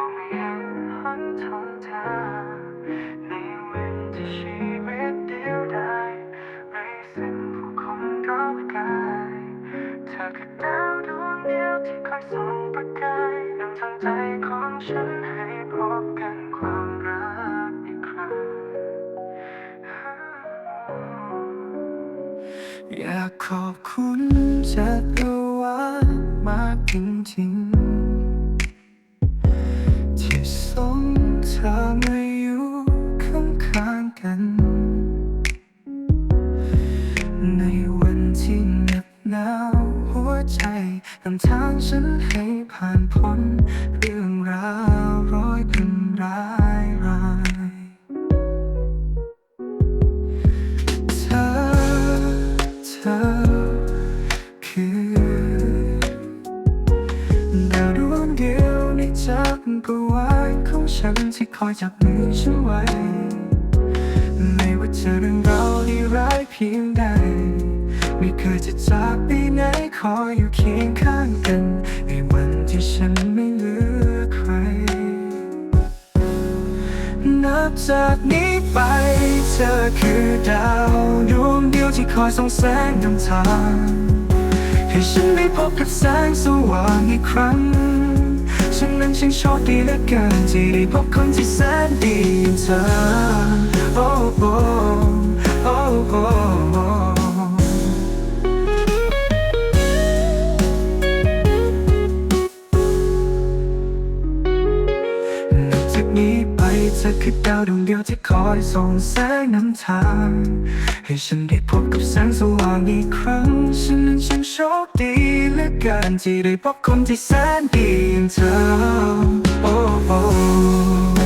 องไม่เห็นหนทางทางในวันที่ชีวิตเดียวดายไร้สิ้นผู้คนรอบกายเธอคือดาวดวงเดียวที่คอยส่องประกายนำทางใจของฉันให้พบกันความรักอีกครั้งอยากขอบคุณจักรว มา จักรวาลของฉันที่คอยจับมือฉันไว้ ไม่ว่าเจอเรื่องราวที่ร้ายเพียงใด ไม่เคยจะจากไปไหนคอยอยู่เคียงข้างกัน ในวันที่ฉันไม่เหลือใคร นับจากนี้ไป เธอคือดาวดวงเดียวที่คอยส่องแสงนำทาง ให้ฉันได้พบกับแสงสว่างอีกครั้ง ช่างโชคดีเหลือเกินที่ได้พบคนที่แสนดีอย่างเธอ oh oh oh oh ธอคือดาวดวงเดียวที่คอยส่องแสงนำทาง ให้ฉันได้พบกับแสงสว่างอีกครั้ง ฉันนั้นช่างโชคดีเหลือเกินที่ได้พบคนที่แสนดีอย่างเธอ โอ้โอ้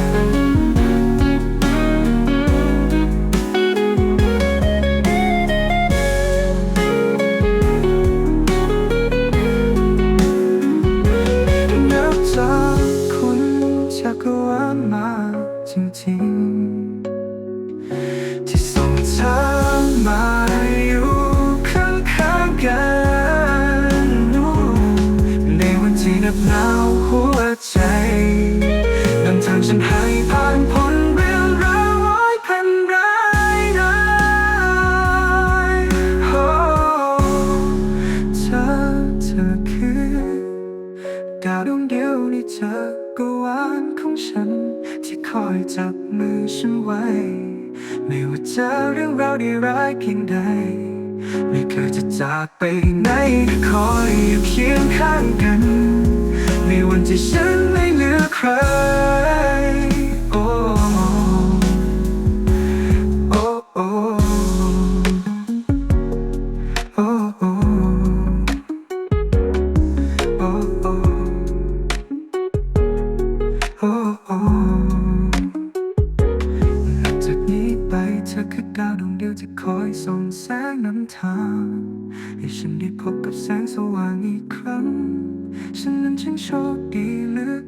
ที่ส่งเธอมาอยู่ข้างๆกันในวันที่หนับหนาวหัวใจนำทางฉันให้ผ่านพ้นเรื่องราวร้อยพันร้ายร้ายโอ้เธอเธอคือดาวดวงเดียวในจักรวาลของฉัน อยจับมือฉันไว้ ไม่ว่าเจอเรื่องราวดีร้ายเพียงใด ไม่เคยจะจากไปไหนคอยอยู่เคียงข้างกัน ในวันที่ฉันไม่เหลือใคร ส่องแสงนำทาง ให้ฉันได้พบกับแสงสว่างอีกครั้ง ฉันนั้นช่างโชคดีเหลือ